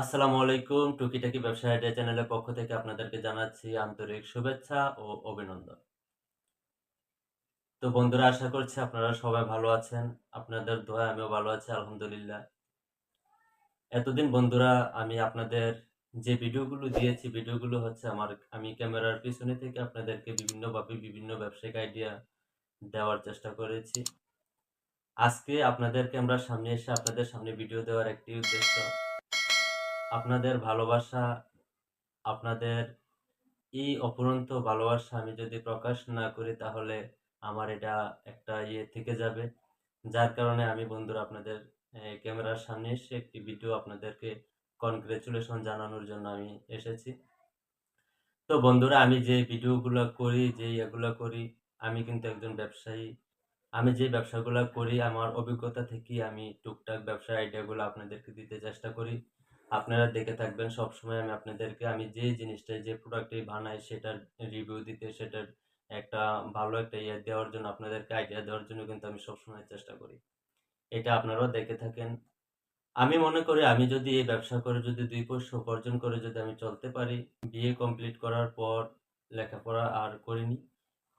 আসসালামু আলাইকুম, টুকিটাকি ব্যবসা আইডিয়া চ্যানেলের পক্ষ থেকে আপনাদেরকে জানাচ্ছি আন্তরিক শুভেচ্ছা ও অভিনন্দন। তো বন্ধুরা, আশা করছি আপনারা সবাই ভালো আছেন। আপনাদের দোয়ায় আমিও ভালো আছি, আলহামদুলিল্লাহ। এতদিন বন্ধুরা, আমি আপনাদের যে ভিডিওগুলো দিয়েছি, ভিডিওগুলো হচ্ছে আমার, আমি ক্যামেরার পিছনে থেকে আপনাদেরকে বিভিন্নভাবে বিভিন্ন ব্যবসায়িক আইডিয়া দেওয়ার চেষ্টা করেছি। আজকে আপনাদেরকে আমরা সামনে এসে আপনাদের সামনে ভিডিও দেওয়ার একটি উদ্দেশ্য আপনাদের ভালোবাসা, আপনাদের এই অপরন্ত ভালোবাসা আমি যদি প্রকাশ না করি তাহলে আমার এটা একটা ইয়ে থেকে যাবে। যার কারণে আমি বন্ধুরা আপনাদের ক্যামেরার সামনে এসে একটি ভিডিও আপনাদেরকে কনগ্রেচুলেশন জানানোর জন্য আমি এসেছি। তো বন্ধুরা আমি যে ভিডিওগুলো করি, যে ইয়েগুলা করি, আমি কিন্তু একজন ব্যবসায়ী। আমি যে ব্যবসাগুলো করি আমার অভিজ্ঞতা থেকেই আমি টুকটাক ব্যবসার আইডিয়াগুলো আপনাদেরকে দিতে চেষ্টা করি। আপনারা দেখে থাকবেন সবসময় আমি আপনাদেরকে আমি যে জিনিসটা যে প্রোডাক্টটি বানাই সেটার রিভিউ দিতে, সেটার একটা ভালো একটা ইয়ে দেওয়ার জন্য আপনাদেরকে আইডিয়া দেওয়ার জন্য কিন্তু আমি সবসময় চেষ্টা করি। এটা আপনারাও দেখে থাকেন। আমি মনে করি আমি যদি এই ব্যবসা করে যদি ২ পয়সা উপার্জন করে যদি আমি চলতে পারি, বিএ কমপ্লিট করার পর লেখাপড়া আর করিনি।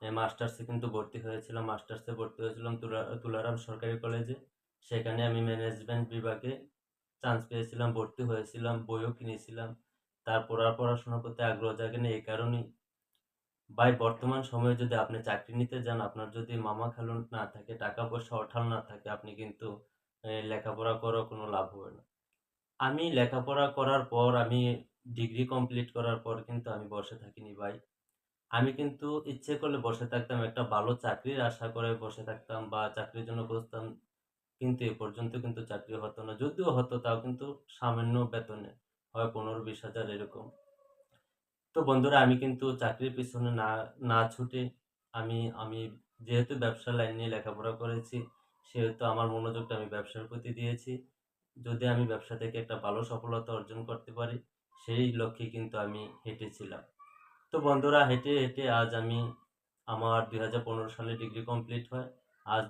মাস্টার্সে কিন্তু ভর্তি হয়েছিলাম। মাস্টার্সে ভর্তি হয়েছিলাম তুলা তুলারাম সরকারি কলেজে। সেখানে আমি ম্যানেজমেন্ট বিভাগে চান্স পেয়েছিলাম, ভর্তি হয়েছিলাম, বইও কিনেছিলাম। তারপর আর পড়াশোনার প্রতি আগ্রহ জাগেনি এই কারণেই ভাই বর্তমান সময়ে যদি আপনি চাকরি নিতে যান, আপনার যদি মামা খালু না থাকে, টাকা-পয়সা অঢাল না থাকে, আপনি কিন্তু লেখাপড়া করার কোনো লাভ হবে না। আমি লেখাপড়া করার পর আমি ডিগ্রি কমপ্লিট করার পর কিন্তু আমি বসে থাকিনি ভাই। আমি কিন্তু ইচ্ছে করলে বসে থাকতাম, একটা ভালো চাকরির আশা করে বসে থাকতাম বা চাকরির জন্য খুঁজতাম। কিন্তু এ পর্যন্ত কিন্তু চাকরি হতো না। যদিও হতো তাও কিন্তু সামান্য বেতনে, হয় ১৫-২০ হাজার এরকম। তো বন্ধুরা আমি কিন্তু চাকরির পিছনে না, না ছুটে আমি আমি যেহেতু ব্যবসার লাইন নিয়ে লেখাপড়া করেছি, সেহেতু আমার মনোযোগটা আমি ব্যবসার প্রতি দিয়েছি। যদি আমি ব্যবসা থেকে একটা ভালো সফলতা অর্জন করতে পারি, সেই লক্ষ্যে কিন্তু আমি হেঁটেছিলাম। তো বন্ধুরা হেঁটে, হেঁটে আজ আমি আমার ২০১৫ সালে ডিগ্রি কমপ্লিট হয়। আজ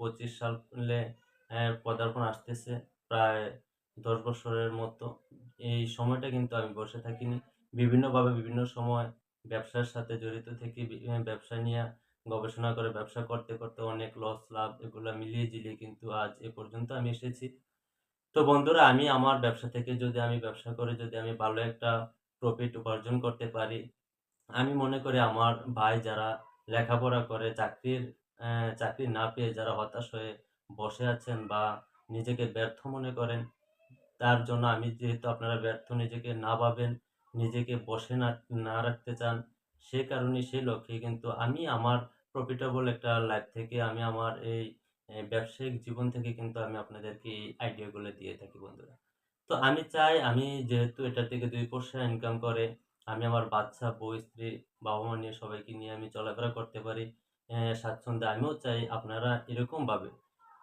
২০২৪-২৫ সালে পদার্পণ আসতেছে প্রায় ১০ বছরের মতো। এই সময়টা কিন্তু আমি বসে থাকিনি। বিভিন্নভাবে বিভিন্ন সময় ব্যবসার সাথে জড়িত থেকে ব্যবসা নিয়া গবেষণা করে ব্যবসা করতে, করতে অনেক লস লাভ এগুলা মিলিয়ে ঝিলিয়ে কিন্তু আজ এ পর্যন্ত আমি এসেছি। তো বন্ধুরা আমি আমার ব্যবসা থেকে যদি আমি ব্যবসা করে যদি আমি ভালো একটা প্রফিট উপার্জন করতে পারি, আমি মনে করি আমার ভাই যারা লেখাপড়া করে চাকরির চাকরি না পেয়ে যারা হতাশ হয়ে বসে আছেন বা নিজেকে ব্যর্থ মনে করেন, তার জন্য আমি যেহেতু আপনারা ব্যর্থ নিজেকে না ভাবেন, নিজেকে বসে না না রাখতে চান, সে কারণে সেই লক্ষ্যে কিন্তু আমি আমার প্রফিটেবল একটা লাইফ থেকে আমি আমার এই ব্যবসায়িক জীবন থেকে কিন্তু আমি আপনাদেরকে এই আইডিয়াগুলো দিয়ে থাকি বন্ধুরা। তো আমি চাই আমি যেহেতু এটা থেকে দুই পয়সা ইনকাম করে আমি আমার বাচ্চা, বউ, স্ত্রী, বাবা-মা নিয়ে সবাইকে নিয়ে আমি চলাফেরা করতে পারি স্বাচ্ছন্দ্যে। আমিও চাই আপনারা এরকমভাবে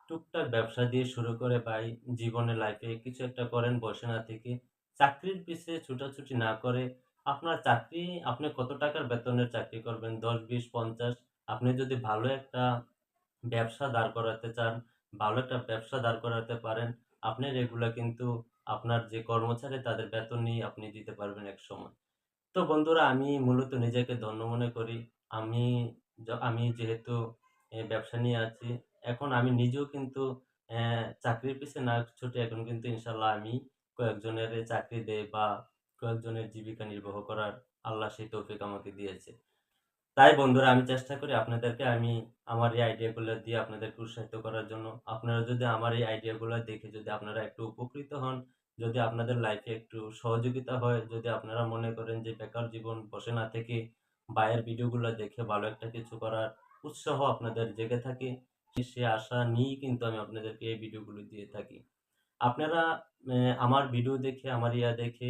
টুকটাক ব্যবসা দিয়ে শুরু করে ভাই জীবনে লাইফে কিছু একটা করেন বসে না থেকে। চাকরির পিছে ছুটাছুটি না করে আপনার চাকরি আপনি কত টাকার বেতনের চাকরি করবেন দশ বিশ পঞ্চাশ আপনি যদি ভালো একটা ব্যবসা দাঁড় করাতে চান, ভালো একটা ব্যবসা দাঁড় করাতে পারেন, আপনার এগুলা কিন্তু আপনার যে কর্মচারী তাদের বেতন নিয়ে আপনি দিতে পারবেন এক সময় তো বন্ধুরা আমি মূলত নিজেকে ধন্য মনে করি। আমি আমি যেহেতু ব্যবসা নিয়ে আছি, এখন আমি নিজেও কিন্তু চাকরির পিছে না ছুটে এখন কিন্তু ইনশাআল্লাহ আমি কয়েকজনের চাকরি দেই বা কয়েকজনের জীবিকা নির্বাহ করার আল্লাহ সেই তৌফিক আমাকে দিয়েছে। তাই বন্ধুরা আমি চেষ্টা করি আপনাদেরকে আমি আমার এই আইডিয়াগুলো দিয়ে আপনাদেরকে উৎসাহিত করার জন্য। আপনারা যদি আমার এই আইডিয়াগুলো দেখে যদি আপনারা একটু উপকৃত হন, যদি আপনাদের লাইফে একটু সহযোগিতা হয়, যদি আপনারা মনে করেন যে বেকার জীবন বসে না থেকে ভাইয়ের ভিডিওগুলো দেখে ভালো একটা কিছু করার উৎসাহ আপনাদের জেগে থাকে, সে আশা নিয়েই কিন্তু আমি আপনাদেরকে এই ভিডিওগুলো দিয়ে থাকি। আপনারা আমার ভিডিও দেখে, আমার ইয়া দেখে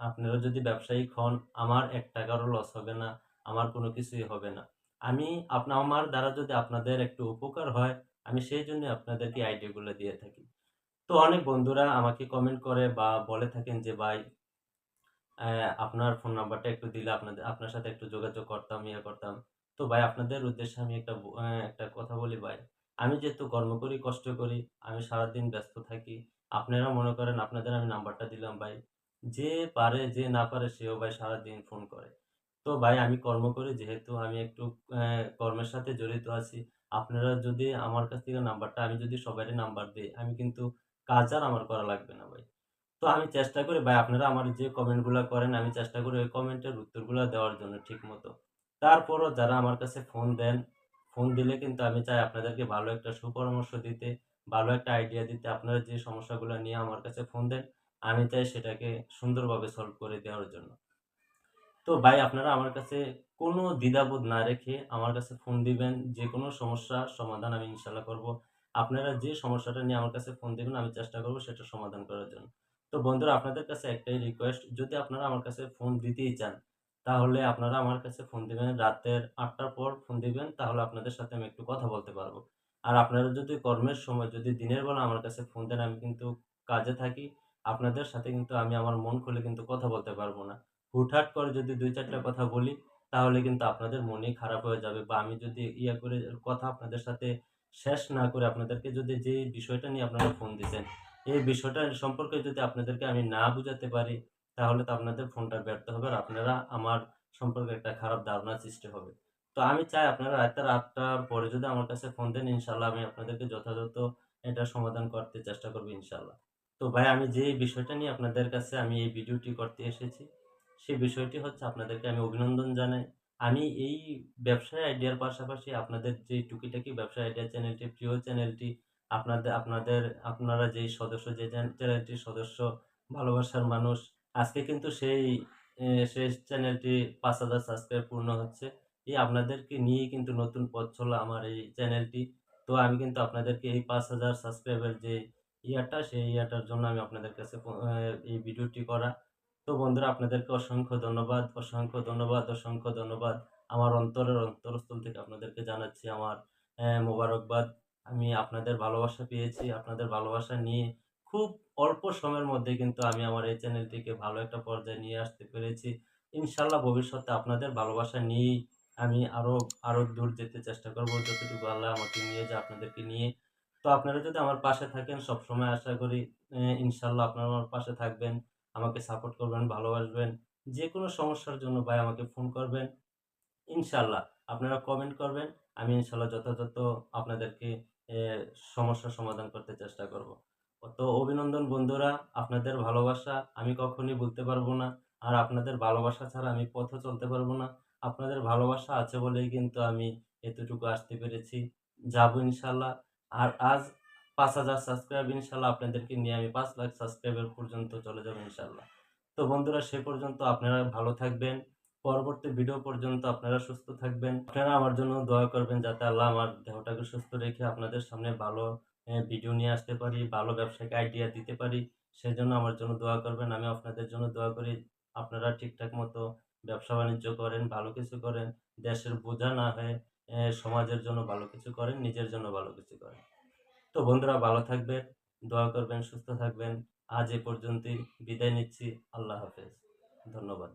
আপনারা যদি ব্যবসায়িক হন, আমার ৳১ ও লস হবে না। আমার কোনো কিছুই হবে না। আমি আপনা আমার দ্বারা যদি আপনাদের একটু উপকার হয়, আমি সেই জন্য আপনাদেরকে আইডিয়াগুলো দিয়ে থাকি। তো অনেক বন্ধুরা আমাকে কমেন্ট করে বা বলে থাকেন যে, "ভাই আপনার ফোন নাম্বারটা একটু দিলে আপনাদের আপনার সাথে একটু যোগাযোগ করতাম, ইয়ে করতাম।" তো ভাই আপনাদের উদ্দেশ্যে আমি একটা একটা কথা বলি ভাই। আমি যেহেতু কর্ম করি, কষ্ট করি, আমি সারাদিন ব্যস্ত থাকি। আপনারা মনে করেন আপনাদের আমি নাম্বারটা দিলাম ভাই যে পারে যে না পারে সেও ভাই সারাদিন ফোন করে তো ভাই আমি কর্ম করি যেহেতু আমি একটু কর্মের সাথে জড়িত আছি আপনারা যদি আমার কাছ থেকে নাম্বারটা আমি যদি সবারই নাম্বার দিই আমি কিন্তু কাজ আর আমার করা লাগবে না ভাই তো আমি চেষ্টা করি, ভাই আপনারা আমার যে কমেন্টগুলো করেন, আমি চেষ্টা করি ওই কমেন্টের উত্তরগুলো দেওয়ার জন্য ঠিক মতো তারপরও যারা আমার কাছে ফোন দেন ফোন দিলে কিন্তু আমি চাই আপনাদেরকে ভালো একটা সুপরামর্শ দিতে, ভালো একটা আইডিয়া দিতে, আপনারা যে সমস্যাগুলো নিয়ে আমার কাছে ফোন দেন, আমি চাই সেটাকে সুন্দরভাবে সলভ করে দেওয়ার জন্য। তো ভাই আপনারা আমার কাছে কোনো দ্বিধাবোধ না রেখে আমার কাছে ফোন দিবেন যে কোনো সমস্যার সমাধান আমি ইনশাল্লাহ করব। আপনারা যে সমস্যাটা নিয়ে আমার কাছে ফোন দিবেন, আমি চেষ্টা করব সেটা সমাধান করার জন্য। তো বন্ধুরা, আপনাদের কাছে একটাই রিকোয়েস্ট যদি আপনারা আমার কাছে ফোন দিতেই চান, তাহলে আপনারা আমার কাছে ফোন দিবেন, রাতের আটটার পর ফোন দিবেন, তাহলে আপনাদের সাথে আমি একটু কথা বলতে পারব। আর আপনারা যদি কর্মের সময়, যদি দিনের বেলা আমার কাছে ফোন দেন, আমি কিন্তু কাজে থাকি, আপনাদের সাথে কিন্তু আমি আমার মন খুলে কিন্তু কথা বলতে পারব না। হুটহাট করে যদি দুই চারটা কথা বলি, তাহলে কিন্তু আপনাদের মনই খারাপ হয়ে যাবে বা আমি যদি ইয়া করে কথা আপনাদের সাথে শেষ না করে আপনাদেরকে যদি যে বিষয়টা নিয়ে আপনারা ফোন দিয়েছেন এই বিষয়টা সম্পর্কে যদি আপনাদেরকে আমি না বুঝাতে পারি, তাহলে তো আপনাদের ফোনটা ব্যর্থ হবে আর আপনারা আমার সম্পর্কে একটা খারাপ ধারণা সৃষ্টি হবে। তো আমি চাই আপনারা রাতের আটটার পরে যদি আমার কাছে ফোন দেন ইনশাল্লাহ আমি আপনাদেরকে যথাযথ এটা সমাধান করতে চেষ্টা করব ইনশাল্লাহ তো ভাই, আমি যে বিষয়টা নিয়ে আপনাদের কাছে আমি এই ভিডিওটি করতে এসেছি সেই বিষয়টি হচ্ছে আপনাদেরকে আমি অভিনন্দন জানাই। আমি এই ব্যবসায় আইডিয়ার পাশাপাশি আপনাদের যে টুকিটাকি ব্যবসা আইডিয়া চ্যানেলটি, প্রিয় চ্যানেলটি আপনাদের আপনাদের, আপনারা যেই সদস্য, যে চ্যান- চ্যানেলটির সদস্য, ভালোবাসার মানুষ, আজকে কিন্তু সেই সেই চ্যানেলটি পাঁচ হাজার সাবস্ক্রাইব পূর্ণ হচ্ছে। এই আপনাদেরকে নিয়েই কিন্তু নতুন পথ চলা আমার এই চ্যানেলটি। তো আমি কিন্তু আপনাদেরকে এই পাঁচ হাজার সাবস্ক্রাইবের যে ইয়াটা, সেই ইয়াটার জন্য আমি আপনাদের কাছে এই ভিডিওটি করা। তো বন্ধুরা, আপনাদেরকে অসংখ্য ধন্যবাদ অসংখ্য ধন্যবাদ অসংখ্য ধন্যবাদ। আমার অন্তরের অন্তরস্থল থেকে আপনাদেরকে জানাচ্ছি আমার মোবারকবাদ। আমি আপনাদের ভালোবাসা পেয়েছি, আপনাদের ভালোবাসা নিয়ে খুব অল্প সময়ের মধ্যে কিন্তু আমি আমার এই চ্যানেলটিকে ভালো একটা পর্যায়ে নিয়ে আসতে পেরেছি। ইনশাল্লাহ ভবিষ্যতে আপনাদের ভালোবাসা নিয়েই আমি আরও আরও দূর যেতে চেষ্টা করব। যতটুকু আল্লাহ আমাকে নিয়ে যায় আপনাদেরকে নিয়ে। তো আপনারা যদি আমার পাশে থাকেন, সবসময় আশা করি ইনশাল্লাহ আপনারা আমার পাশে থাকবেন, আমাকে সাপোর্ট করবেন, ভালোবাসবেন। যে কোনো সমস্যার জন্য ভাই আমাকে ফোন করবেন। ইনশাল্লাহ আপনারা কমেন্ট করবেন। আমি ইনশাল্লাহ যথাযথ আপনাদেরকে এ, সমস্যার সমাধান করতে চেষ্টা করব। তো অভিনন্দন বন্ধুরা আপনাদের ভালোবাসা আমি কখনই বলতে পারব না আর আপনাদের ভালোবাসা ছাড়া আমি পথও চলতে পারব না। আপনাদের ভালোবাসা আছে বলেই কিন্তু আমি এতটুকু আসতে পেরেছি। যাব ইনশাল্লাহ আর আজ পাঁচ হাজার সাবস্ক্রাইব ইনশাল্লাহ আপনাদেরকে নিয়ে আমি পাঁচ লাখ সাবস্ক্রাইবার পর্যন্ত চলে যাব ইনশাল্লাহ তো বন্ধুরা সে পর্যন্ত আপনারা ভালো থাকবেন পরবর্তী ভিডিও পর্যন্ত আপনারা সুস্থ থাকবেন। আপনারা আমার জন্য দোয়া করবেন যাতে আল্লাহ আমার দেহটাকে সুস্থ রেখে আপনাদের সামনে ভালো ভিডিও নিয়ে আসতে পারি, ভালো ব্যবসায়িক আইডিয়া দিতে পারি। সেজন্য আমার জন্য দোয়া করবেন, আমি আপনাদের জন্য দোয়া করি। আপনারা ঠিকঠাক মতো ব্যবসা বাণিজ্য করেন, ভালো কিছু করেন, দেশের বোঝা না হয়ে সমাজের জন্য ভালো কিছু করেন, নিজের জন্য ভালো কিছু করেন। তো বন্ধুরা, ভালো থাকবেন, দোয়া করবেন, সুস্থ থাকবেন। আজ এ পর্যন্তই, বিদায় নিচ্ছি, আল্লাহ হাফেজ। ধন্যবাদ।